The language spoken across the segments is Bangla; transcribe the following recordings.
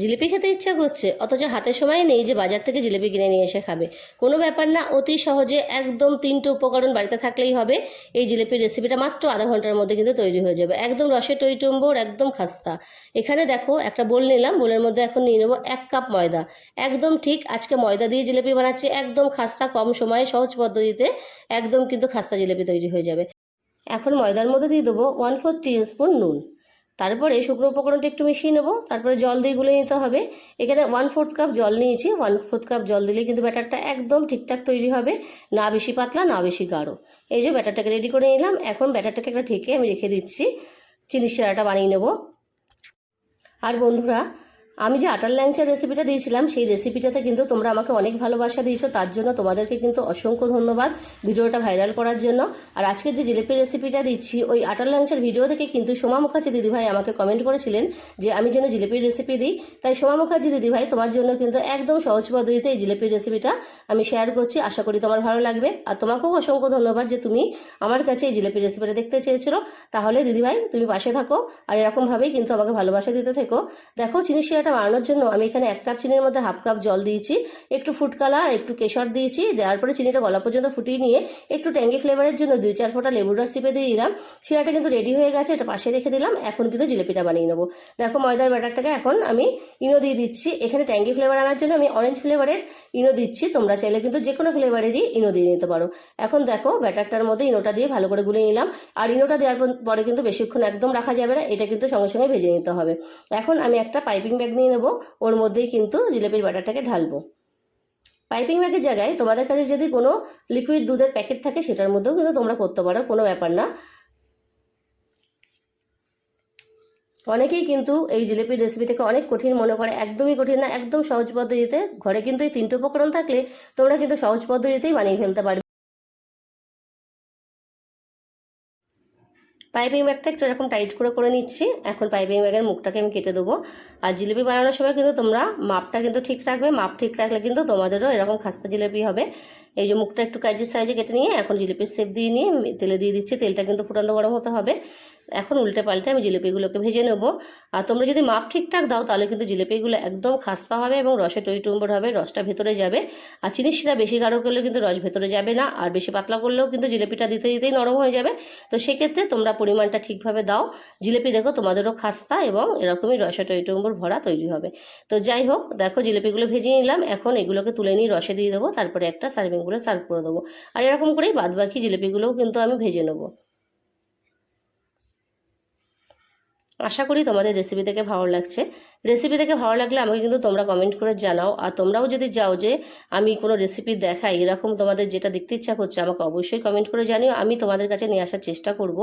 জিলিপি খেতে ইচ্ছা করছে, অথচ হাতে সময় নেই যে বাজার থেকে জিলিপি কিনে নিয়ে এসে খাবে। কোনো ব্যাপার না, অতি সহজে একদম তিনটে উপকরণ বাড়িতে থাকলেই হবে। এই জিলিপির রেসিপিটা মাত্র আধা ঘণ্টার মধ্যে কিন্তু তৈরি হয়ে যাবে। একদম রসে টইটম্বর, একদম খাস্তা। এখানে দেখো, একটা বোল নিলাম, বোলের মধ্যে এখন নিয়ে নেব এক কাপ ময়দা। একদম ঠিক, আজকে ময়দা দিয়ে জিলিপি বানাচ্ছি, একদম খাস্তা, কম সময়ে, সহজ পদ্ধতিতে, একদম কিন্তু খাস্তা জিলিপি তৈরি হয়ে যাবে। এখন ময়দার মধ্যে দিয়ে দেবো ওয়ান ফোর স্পুন নুন। তারপরে শুকনো উপকরণটা একটু মিশিয়ে নেব, তারপরে জল দিয়ে গুলে নিতে হবে। এখানে ওয়ান ফোর্থ কাপ জল নিয়েছি ওয়ান ফোর্থ কাপ জল দিলে কিন্তু ব্যাটারটা একদম ঠিকঠাক তৈরি হবে, না বেশি পাতলা, না বেশি গাঢ়। এই যে ব্যাটারটাকে রেডি করে নিলাম, এখন ব্যাটারটাকে একটা ঢেকে আমি রেখে দিচ্ছি চিনি সেরাটা বানিয়ে নেব। আর বন্ধুরা আমি যে আটার ল্যাংচার রেসিপিটা দিয়েছিলাম, সেই রেসিপিটাতে কিন্তু তোমরা আমাকে অনেক ভালোবাসা দিয়েছ। তার জন্য তোমাদেরকে কিন্তু অসংখ্য ধন্যবাদ ভিডিওটা ভাইরাল করার জন্য। আর আজকে যে জিলিপির রেসিপিটা দিচ্ছি, ওই আটার ল্যাংচার ভিডিও থেকে কিন্তু সোমা মুখার্জি দিদিভাই আমাকে কমেন্ট করেছিলেন যে, আমি যেন জিলিপির রেসিপি দিই। তাই সোমা মুখার্জি দিদিভাই, তোমার জন্য কিন্তু একদম সহজ পদ্ধতিতে এই জিলিপির রেসিপিটা আমি শেয়ার করছি। আশা করি তোমার ভালো লাগবে। আর তোমাকেও অসংখ্য ধন্যবাদ যে তুমি আমার কাছে এই জিলিপির রেসিপিটা দেখতে চেয়েছিলো। তাহলে দিদিভাই, তুমি পাশে থাকো। আর এরকমভাবেই কিন্তু আমাকে ভালোবাসা দিতে থেকো। দেখো, চিনি শিরাটা বানানোর জন্য আমি এখানে এক কাপ চিনির মধ্যে হাফ কাপ জল দিয়েছি, একটু ফুড কালার, একটু কেশর দিয়েছি, দেওয়ার পরে চিনিটা গলা পর্যন্ত ফুটিয়ে নিয়ে একটু ট্যাঙ্গি ফ্লেভারের জন্য দুই চার ফোঁটা লেবুর রস চিপে দিয়ে দিলাম। শিরাটা কিন্তু রেডি হয়ে গেছে, এটা পাশে রেখে দিলাম, এখন কিন্তু জিলিপিটা বানিয়ে নেব। দেখো ময়দার ব্যাটারটাকে এখন আমি ইনো দিয়ে দিচ্ছি। এখানে ট্যাঙ্গি ফ্লেভার আনার জন্য আমি অরেঞ্জ ফ্লেভারের ইনো দিচ্ছি, তোমরা চাইলে কিন্তু যে কোনো ফ্লেভারেরই ইনো দিয়ে নিতে পারো। এখন দেখো ব্যাটারটার মধ্যে ইনোটা দিয়ে ভালো করে গুলে নিলাম, আর ইনোটা দেওয়ার পর- পরে কিন্তু বেশিক্ষণ একদম রাখা যাবে না, এটা কিন্তু সঙ্গে সঙ্গে ভেজে নিতে হবে। এখন আমি একটা পাইপিং ব্যাগ নিয়ে নেব, ওর মধ্যেই কিন্তু জিলেপির ব্যাটারটাকে ঢালবো। পাইপিং ব্যাগের জায়গায় তোমাদের কাছে যদি কোনো লিকুইড দুধের প্যাকেট থাকে, সেটার মধ্যেও কিন্তু তোমরা করতে পারো, কোনো ব্যাপার না। অনেকেই কিন্তু এই জিলিপির রেসিপিটাকে অনেক কঠিন মনে করে, একদমই কঠিন না, একদম সহজ পদ্ধতিতে। ঘরে কিন্তু এই তিনটে উপকরণ থাকলে তোমরা কিন্তু সহজ পদ্ধতিতেই বানিয়ে ফেলতে পারবে। পাইপিং ব্যাগটা একটু এরকম টাইট করে করে নিচ্ছি। এখন পাইপিং ব্যাগের মুখটাকে আমি কেটে দেবো। আর জিলিপি বানানোর সময় কিন্তু তোমরা মাপটা কিন্তু ঠিক রাখবে। মাপ ঠিক রাখলে কিন্তু তোমাদেরও এরকম খাস্তা জিলিপি হবে। এই যে মুখটা একটু কাজের সাইজে কেটে নিয়ে এখন জিলিপির সেপ দিয়ে নিয়ে তেলে দিয়ে দিচ্ছি। তেলটা কিন্তু ফুটান্ত গরম হতে হবে। এখন উল্টে পাল্টে আমি জিলিপিগুলোকে ভেজে নেব। আর তোমরা যদি মাপ ঠিকঠাক দাও, তাহলে কিন্তু জিলিপিগুলো একদম খাস্তা হবে এবং রসে টইটুম্বর হবে, রসটা ভেতরে যাবে। আর চিনি শিরা বেশি গাঢ় করলে কিন্তু রস ভেতরে যাবে না, আর বেশি পাতলা করলেও কিন্তু জিলিপিটা দিতে দিতেই নরম হয়ে যাবে। তো সেক্ষেত্রে তোমরা পরিমাণটা ঠিকভাবে দাও। জিলিপি দেখো, তোমাদেরও খাস্তা এবং এরকমই রসে টইটুম্বর ভরা তৈরি হবে। তো যাই হোক, দেখো জিলিপিগুলো ভেজে নিলাম। এখন এগুলোকে তুলে নিয়ে রসে দিয়ে দেবো, তারপরে একটা সার্ভিংগুলো সার্ভ করে দেবো। আর এরকম করেই বাদবাকি জিলিপিগুলোও কিন্তু আমি ভেজে নেব। আশা করি তোমাদের রেসিপি থেকে ভালো লাগছে। রেসিপি দেখে ভালো লাগলে আমাকে কিন্তু তোমরা কমেন্ট করে জানাও। আর তোমরাও যদি যাও যে আমি কোনো রেসিপি দেখাই, এরকম তোমাদের যেটা দেখতে ইচ্ছা করছে, আমাকে অবশ্যই কমেন্ট করে জানিও। আমি তোমাদের কাছে নিয়ে আসার চেষ্টা করব।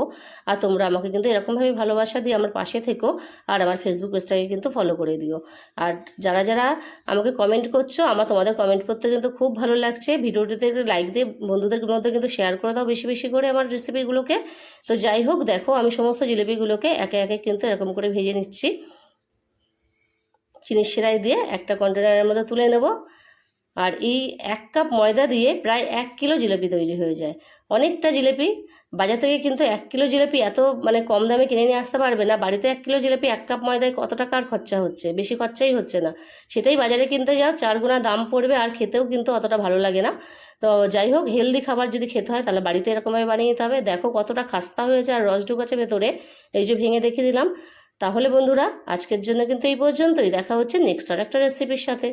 আর তোমরা আমাকে কিন্তু এরকমভাবে ভালোবাসা দিয়ে আমার পাশে থেকো আর আমার ফেসবুক পেজটাকে কিন্তু ফলো করে দিও। আর যারা যারা আমাকে কমেন্ট করছ, আমার তোমাদের কমেন্ট করতে কিন্তু খুব ভালো লাগছে। ভিডিওটিতে লাইক দিয়ে বন্ধুদের মধ্যে কিন্তু শেয়ার করে দাও বেশি বেশি করে আমার রেসিপিগুলোকে তো যাই হোক, দেখো আমি সমস্ত জিলিপিগুলোকে একে একে কিন্তু এরকম করে ভেজে নিচ্ছি। চিনির সেরাই দিয়ে একটা কন্টেনারের মধ্যে তুলে নেব। আর এই এক কাপ ময়দা দিয়ে প্রায় এক কিলো জিলিপি তৈরি হয়ে যায়। অনেকটা জিলিপি, বাজার থেকে কিন্তু এক কিলো জিলিপি এত মানে কম দামে কিনে নিয়ে আসতে পারবে না। বাড়িতে এক কিলো জিলিপি, এক কাপ ময়দায় কত টাকার খরচা হচ্ছে? বেশি খরচাই হচ্ছে না। সেটাই বাজারে কিনতে যাও, চার গুণা দাম পড়বে আর খেতেও কিন্তু অতটা ভালো লাগে না। তো যাই হোক হেলদি খাবার যদি খেতে হয় তাহলে বাড়িতে এরকমভাবে বানিয়ে নিতে হবে। দেখো কতটা খাস্তা হয়েছে আর রস ঢুকাচ্ছে ভেতরে। এই যে ভেঙে দেখিয়ে দিলাম। তাহলে বন্ধুরা আজকের জন্য কিন্তু এই পর্যন্তই। দেখা হচ্ছে নেক্সট আর একটা রেসিপির সাথে।